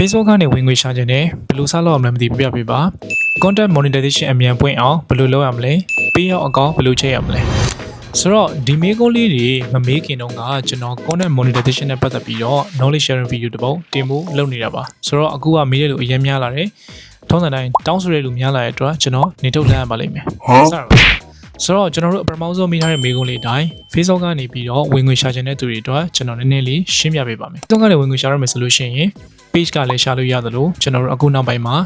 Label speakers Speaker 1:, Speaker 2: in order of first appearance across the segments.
Speaker 1: Facebook ကနေဝင်ငွေရှာခြင်းနဲ့ဘယ်လိုစလုပ်အောင်လဲမသိပြပြပေးပါ content monetization အမြန်ပွင့်အောင်ဘယ်လိုလုပ်ရမလဲပေးရောက်အကောင့်ဘယ်လိုချိန်ရမလဲဆိုတော့ဒီမေးခွန်းလေးတွေမမေးခင်တော့ကကျွန်တော် content monetization နဲ့ပတ်သက်ပြီးတော့ knowledge sharing video တစ်ပုဒ်တင်ဖို့လုပ်နေတာပါဆိုတော့အခုကမေးရလို့အရင်များလာတယ်ထုံးစံတိုင်းတောင်းဆိုရလို့များလာတဲ့အတွက်ကျွန်တော်နေထုတ်လမ်းရပါလိမ့်မယ်ဟုတ်စပါ ဆိုတော့ကျွန်တော်တို့ပထမဆုံးမိထားတဲ့မေးခွန်းလေးအတိုင်း Facebook ကနေပြီးတော့ဝင်ငွေရှာခြင်းတဲ့သူတွေအတွက်ကျွန်တော်နည်းနည်းလေးရှင်းပြပေးပါမယ်။ Facebook ကနေဝင်ငွေရှာရမယ်ဆိုလို့ရှိရင် page ကလည်းရှာလို့ရသလိုကျွန်တော်တို့အခုနောက်ပိုင်းမှာ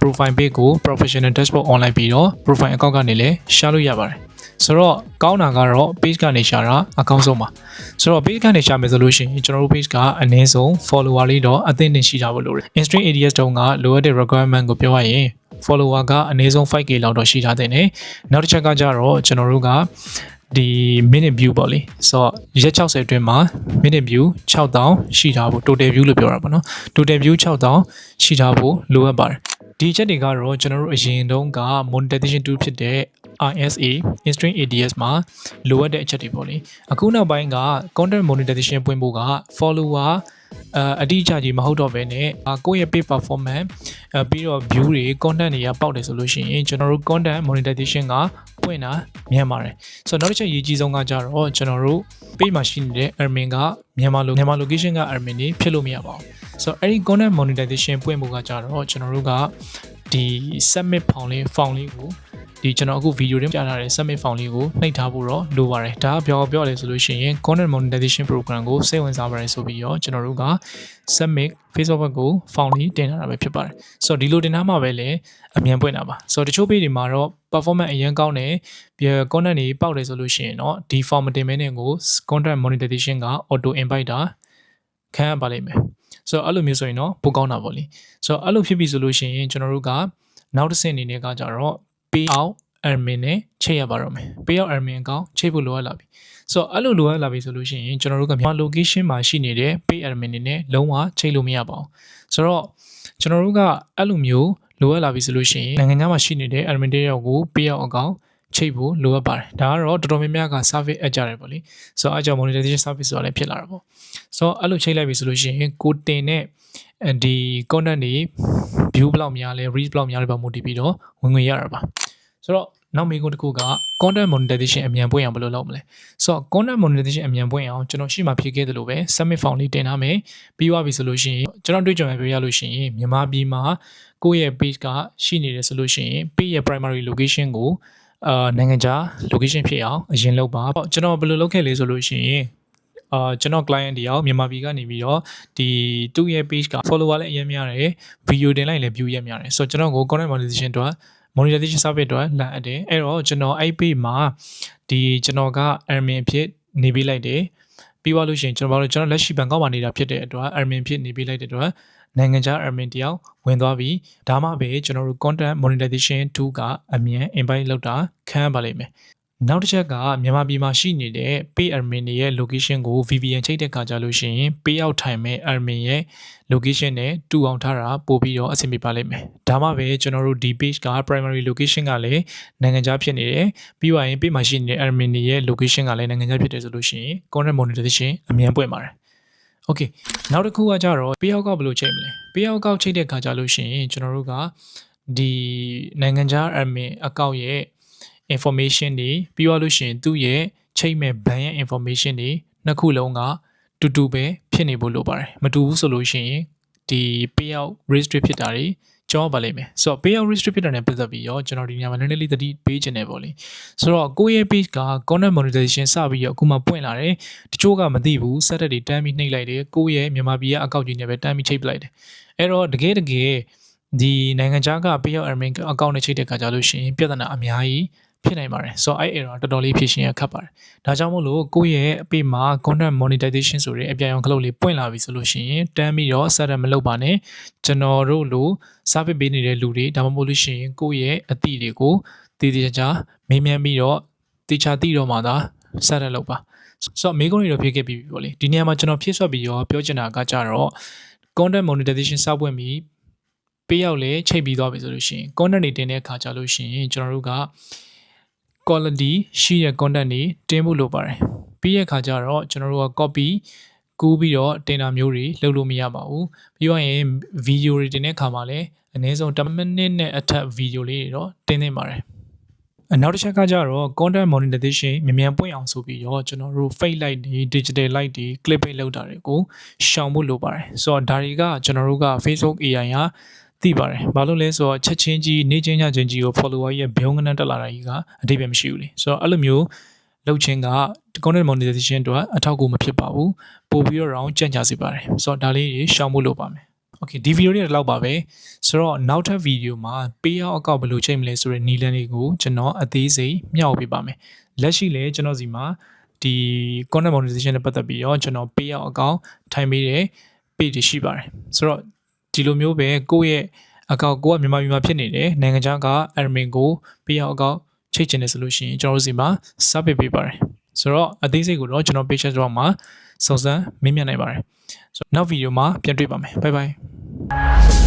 Speaker 1: profile page ကို professional dashboard online ပြီးတော့ profile account ကနေလည်းရှာလို့ရပါတယ်။ဆိုတော့ကောင်းတာကတော့ page ကနေရှာတာအကောင်းဆုံးပါ။ဆိုတော့ page ကနေရှာမယ်ဆိုလို့ရှိရင်ကျွန်တော်တို့ page ကအနည်းဆုံး follower လေးတော့အသင့်တင်ရှိကြဖို့လိုတယ်။ Instagram ADS တုန်းကလိုအပ်တဲ့ requirement ကိုပြောရရင် follower ကအနည်းဆုံး 5k လောက်တော့ရှိထားတဲ့ねနောက်တစ်ချက်ကကြတော့ကျွန်တော်တို့ကဒီ minute view ပေါ့လေဆိုတော့ရက်60အတွင်းမှာ minute view 6000ရှိထားဖို့ total view လို့ပြောတာပေါ့နော် total view 6000ရှိထားဖို့လိုအပ်ပါတယ်ဒီအချက်တွေကတော့ကျွန်တော်တို့အရင်တုန်းက monetization tool ဖြစ်တဲ့ ISA Instagram ADS မှာလိုအပ်တဲ့အချက်တွေပေါ့လေအခုနောက်ပိုင်းက content monetization ပွင့်ဖို့က follower အအတိအကျကြီးမဟုတ်တော့ဘဲနဲ့အာကိုယ့်ရဲ့ page performance အပြီးတော့ view တွေ content တွေကပေါက်တယ်ဆိုလို့ရှိရင်ကျွန်တော်တို့ content monetization ကပွင့်တာမြန်ပါတယ်ဆိုတော့နောက်တစ်ချက်အရေးကြီးဆုံးကကြတော့ကျွန်တော်တို့ page မှာရှိနေတဲ့ admin ကမြန်မာလိုမြန်မာ location က admin တွေဖြစ်လို့မရပါဘူးဆိုတော့အဲ့ဒီ content monetization ပွင့်ဖို့ကကြတော့ကျွန်တော်တို့ကဒီ submit form လေး form လေးကို ဒီကျွန်တော်အခုဗီဒီယိုတွေပြထားတဲ့ submit form လေးကိုနှိပ်ထားဖို့တော့လိုပါတယ်ဒါကပြောပြောလဲဆိုလို့ရှိရင် content monetization program ကိုစိတ်ဝင်စားပါတယ်ဆိုပြီးတော့ကျွန်တော်တို့က submit Facebook ဘက်ကို form လေးတင်ထားတာပဲဖြစ်ပါတယ်ဆိုတော့ဒီလိုတင်ထားမှပဲလေအမြန်ပွင့်တာပါဆိုတော့တချို့ page တွေမှာတော့ performance အရင်ကောင်းတယ်ပြီး content တွေပေါက်တယ်ဆိုလို့ရှိရင်တော့ဒီ form မတင်မဲနဲ့ကို content monetization က auto invite တာခံရပါလိမ့်မယ်ဆိုတော့အဲ့လိုမျိုးဆိုရင်တော့ပိုကောင်းတာပေါ့လေဆိုတော့အဲ့လိုဖြစ်ပြီဆိုလို့ရှိရင်ကျွန်တော်တို့ကနောက်တစ်ဆင့်အနေနဲ့ကကြတော့ pay out admin နဲ့ချိန်ရပါတော့မယ် pay out admin အကောင့်ချိန်ဖို့လိုအပ်လာပြီဆိုတော့အဲ့လိုလိုအပ်လာပြီဆိုလို့ရှိရင်ကျွန်တော်တို့ကမြန်မာ location မှာရှိနေတဲ့ pay admin တွေနဲ့လုံးဝချိန်လို့မရပါဘူးဆိုတော့ကျွန်တော်တို့ကအဲ့လိုမျိုးလိုအပ်လာပြီဆိုလို့ရှိရင်နိုင်ငံခြားမှာရှိနေတဲ့ admin တွေရောက်ကို pay out အကောင့်ချိတ်ဖို့လိုအပ်ပါတယ်ဒါကတော့တော်တော်များများက service အပ်ကြတယ်ပေါ့လေဆိုတော့အကြောင်း monetization service ဆိုတာလည်းဖြစ်လာတာပေါ့ဆိုတော့အဲ့လိုချိတ်လိုက်ပြီဆိုလို့ရှိရင်ကိုတင်တဲ့ဒီ content တွေ view ဘယ်လောက်များလဲ reach ဘယ်လောက်များလဲပေါ့မူတည်ပြီးတော့ဝင်ငွေရတာပါ ဆိုတော့နောက်မေးခွန်းတစ်ခုက content monetization အမြန်ပွင့်အောင်ဘယ်လိုလုပ်မလဲဆိုတော့ content monetization အမြန်ပွင့်အောင်ကျွန်တော်ရှေ့မှာဖြည့်ခဲ့သလိုပဲ submit form လေးတင်ထားမယ်ပြီးသွားပြီဆိုလို့ရှိရင်ကျွန်တော်တွေ့ကြုံရပြရလို့ရှိရင်မြန်မာပြည်မှာကိုယ့်ရဲ့ page ကရှိနေတယ်ဆိုလို့ရှိရင် page ရဲ့ primary location ကိုအာနိုင်ငံခြား location ဖြစ်အောင်အရင်လုပ်ပါပေါ့ကျွန်တော်ဘယ်လိုလုပ်ခဲ့လဲဆိုလို့ရှိရင်အာကျွန်တော် client တယောက်မြန်မာပြည်ကနေပြီးတော့ဒီသူ့ရဲ့ page က follower လည်းအရင်များတယ် video တင်လိုက်လည်း view ရများတယ်ဆိုတော့ကျွန်တော်ကို content monetization အတွက် monetization service အတွက်လမ်းအပ်တယ်အဲ့တော့ကျွန်တော်အဲ့ page မှာဒီကျွန်တော်က admin အဖြစ်နေပေးလိုက်တယ်ပြီးသွားလို့ရှိရင်ကျွန်တော်တို့ကျွန်တော်လက်ရှိဘန်ကောက်မှာနေတာဖြစ်တဲ့အတွက် admin ဖြစ်နေပေးလိုက်တဲ့အတွက်နိုင်ငံခြား admin တယောက်ဝင်သွားပြီးဒါမှပဲကျွန်တော်တို့ content monetization tool ကအမြန် invite လုပ်တာခံရပါလိမ့်မယ် နောက်တစ်ချက်ကမြန်မာပြည်မှာရှိနေတဲ့ pay admin တွေရဲ့ location ကို VPN ချိတ်တဲ့ခါကြလို့ရှိရင် pay out ထိုင်မဲ့ admin ရဲ့ location နဲ့တူအောင်ထားတာပို့ပြီးတော့အဆင်ပြေပါလိမ့်မယ်ဒါမှပဲကျွန်တော်တို့ဒီ page က primary location ကလည်းနိုင်ငံခြားဖြစ်နေတယ်ပြီးသွားရင် page မှာရှိနေတဲ့ admin တွေရဲ့ location ကလည်းနိုင်ငံခြားဖြစ်တယ်ဆိုလို့ရှိရင် content monetization အမြန်ပွင့်ပါတယ် Okay နောက်တစ်ခုကကြတော့ payout ကဘယ်လိုချိန်မလဲ payout ကောက်ချိန်တဲ့ခါကြလို့ရှိရင်ကျွန်တော်တို့ကဒီနိုင်ငံခြား admin account ရဲ့ information တွေပြီးသွားလို့ရှိရင်သူ့ရဲ့ချိန်မဲ့ ban ရဲ့ information တွေနှစ်ခုလုံးကတူတူပဲဖြစ်နေဖို့လိုပါတယ်မတူဘူးဆိုလို့ရှိရင်ဒီ payout restrict ဖြစ်တာတွေကြောပါလိမ့်မယ်ဆိုတော့ payout restrict ဖြစ်တာနဲ့ပတ်သက်ပြီးတော့ကျွန်တော်ဒီညမှာနည်းနည်းလေးသတိပေးခြင်းနဲ့ပေါ့လေဆိုတော့ကိုယ့်ရဲ့ page က content monetization စပြီးတော့အခုမှပွင့်လာတယ်တချို့ကမသိဘူး set တွေတန်းပြီးနှိပ်လိုက်တယ်ကိုယ့်ရဲ့မြန်မာပြည်ကအကောင့်ကြီးနဲ့ပဲတန်းပြီးချိတ်ပလိုက်တယ်အဲ့တော့တကယ်တကယ်ဒီနိုင်ငံခြားက payout admin account နဲ့ချိတ်တဲ့ခါကြလို့ရှိရင်ပြဿနာအများကြီး ဖြစ်နိုင်ပါတယ်ဆိုတော့အဲ့ error တော်တော်လေးဖြည့်ရှင်းရခက်ပါတယ်ဒါကြောင့်မို့လို့ကိုယ့်ရဲ့အပေမှာ content monetization ဆိုတဲ့အပြာရောင်ခလုတ်လေးပွင့်လာပြီဆိုလို့ရှိရင်တန်းပြီးတော့ set မလုပ်ပါနဲ့ကျွန်တော်တို့လို service ပေးနေတဲ့လူတွေဒါမှမဟုတ်လို့ရှိရင်ကိုယ့်ရဲ့အသည့်တွေကိုတည်တည်ကြကြမေးမြန်းပြီးတော့တေချာသိတော့မှသာ set လုပ်ပါဆိုတော့မေးခွန်းတွေတော့ဖြည့်ခဲ့ပြီးပြီပေါ့လေဒီနေရာမှာကျွန်တော်ဖြည့်ဆွတ်ပြီးတော့ပြောချင်တာကကြတော့ content monetization စပွင့်ပြီးပေးရောက်လဲချိန်ပြီးသွားပြီဆိုလို့ရှိရင် content တွေတင်တဲ့အခါကြလို့ရှိရင်ကျွန်တော်တို့က quality ရှိတဲ့ content တွေတင်ဖို့လိုပါတယ်ပြီးရခါကျတော့ကျွန်တော်တို့က copy ကူးပြီးတော့တင်တာမျိုးတွေလုပ်လို့မရပါဘူးပြီးတော့ရင်ဗီဒီယိုတွေတင်တဲ့အခါမှာလည်းအနည်းဆုံး10မိနစ်နဲ့အထက်ဗီဒီယိုလေးတွေတော့တင်သင့်ပါတယ်အနောက်တစ်ချက်ကကြတော့ content monetization မြန်မြန်ပွင့်အောင်ဆိုပြီးတော့ကျွန်တော်တို့ fake light တွေ digital light တွေ clip bait လောက်တာတွေကိုရှောင်ဖို့လိုပါတယ်ဆိုတော့ဒါတွေကကျွန်တော်တို့က Facebook AI ဟာ သိပါတယ်ဘာလို့လဲဆိုတော့ချက်ချင်းကြီးနေချင်းညချင်းကြီးကို follower ရဲ့ဘုံကနန်းတက်လာတာကြီးကအတိတ်ပဲမရှိဘူးလေဆိုတော့အဲ့လိုမျိုးလုပ်ခြင်းက content monetization အတွက်အထောက်အကူမဖြစ်ပါဘူးပို့ပြီးတော့ကြံ့ကြာစေပါတယ်ဆိုတော့ဒါလေးတွေရှောင်ဖို့လိုပါမယ် Okay ဒီဗီဒီယိုလေးတော့ပဲဆိုတော့နောက်ထပ်ဗီဒီယိုမှာ payout အကောက်ဘယ်လိုချိန်မလဲဆိုတဲ့နီလန်တွေကိုကျွန်တော်အသေးစိတ်မျှဝေပေးပါမယ်လက်ရှိလည်းကျွန်တော်စီမှာဒီ content monetization နဲ့ပတ်သက်ပြီးတော့ကျွန်တော် payout အကောက်ထိုင်ပေးတဲ့ page တွေရှိပါတယ်ဆိုတော့ ဒီလိုမျိုးပဲကိုယ့်ရဲ့အကောက်ကိုကမြန်မာပြည်မှာဖြစ်နေတယ်နိုင်ငံခြားက admin ကို payout အကောက်ချိတ်ချင်တယ်ဆိုလို့ရှိရင်ကျွန်တော်တို့စီမှာ sub ပေးပေးပါတယ်ဆိုတော့အသေးစိတ်ကိုတော့ကျွန်တော် page တော့မှာစုံစမ်းမေးမြန်းနိုင်ပါတယ်ဆိုတော့နောက်ဗီဒီယိုမှာပြန်တွေ့ပါမယ် bye bye